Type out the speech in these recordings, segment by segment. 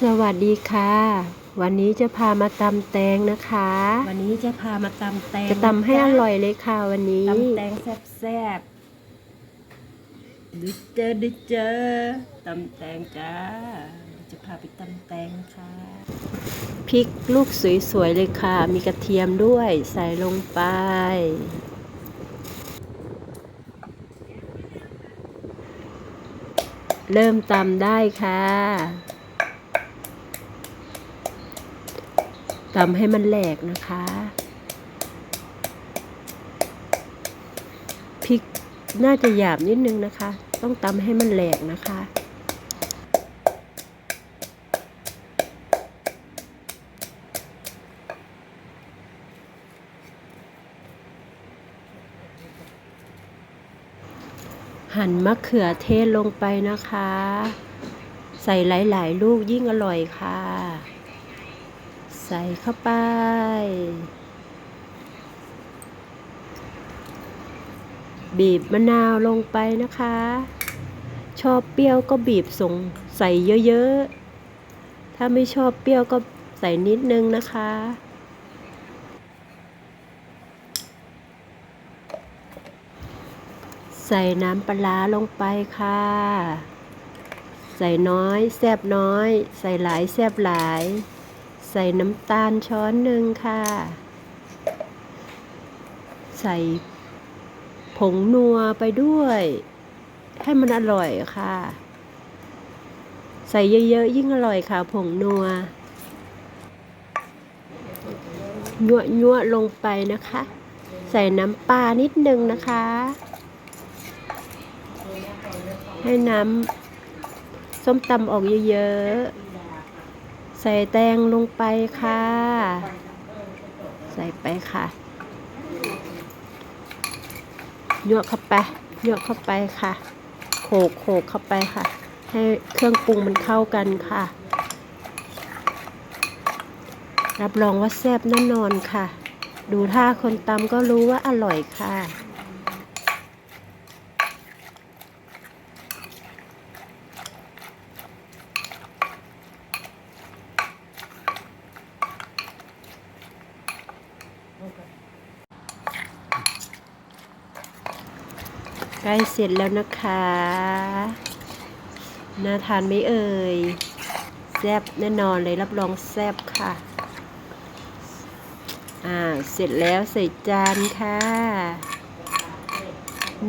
สวัสดีค่ะ วันนี้จะพามาตำแตงนะคะ วันนี้จะพามาตำแตงจะตำให้อร่อยเลยค่ะวันนี้ตำแตงแซ่บๆดูเจอดูเจอตำแตงจ้าจะพาไปตำแตงนะคะพริกลูกสวยๆเลยค่ะ มีกระเทียมด้วยใส่ลงไปเริ่มตำได้ค่ะ ตำให้มันแหลกนะคะพริกน่าจะหยาบนิดนึงนะคะ ต้องตำให้มันแหลกนะคะหั่นมะเขือเทศลงไปนะคะ ใส่หลาย ๆ ลูกยิ่งอร่อยค่ะ ใส่เข้าไป บีบมะนาวลงไปนะคะ ชอบเปรี้ยวก็บีบส่งใส่เยอะๆ ถ้าไม่ชอบเปรี้ยวก็ใส่นิดนึงนะคะใส่น้ำปลาร้าลงไปค่ะ ใส่น้อย แซบน้อย ใส่หลาย แซบหลาย ใส่น้ำตาลช้อนหนึ่งค่ะ ใส่ผงนัวไปด้วย ให้มันอร่อยค่ะ ใส่เยอะๆยิ่งอร่อยค่ะ ผงนัวยั่วยั่วลงไปนะคะ ใส่น้ำปลานิดนึงนะคะ ให้น้ำส้มตำออกเยอะๆ ใส่แตงลงไปค่ะ ใส่ไปค่ะโยกเข้าไปโยกเข้าไปค่ะโขกโขกเข้าไปค่ะ ให้เครื่องปรุงมันเข้ากันค่ะ รับรองว่าแซ่บแน่นอนค่ะ ดูท่าคนตำก็รู้ว่าอร่อยค่ะ ใกล้เสร็จแล้วนะคะ น่าทานไหมเอ่ย แซ่บแน่นอนเลยรับรองแซ่บค่ะ อ่า เสร็จแล้วใส่จานค่ะ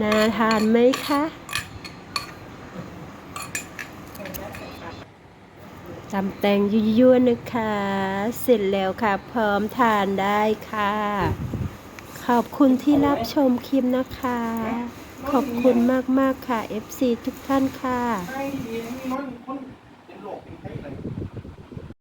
น่าทานไหมคะตำแตงยั่วๆนะคะ เสร็จแล้วค่ะ พร้อมทานได้ค่ะ ขอบคุณที่รับชมคลิปนะคะ ขอบคุณมาก ๆ ค่ะ FC ทุกท่านค่ะ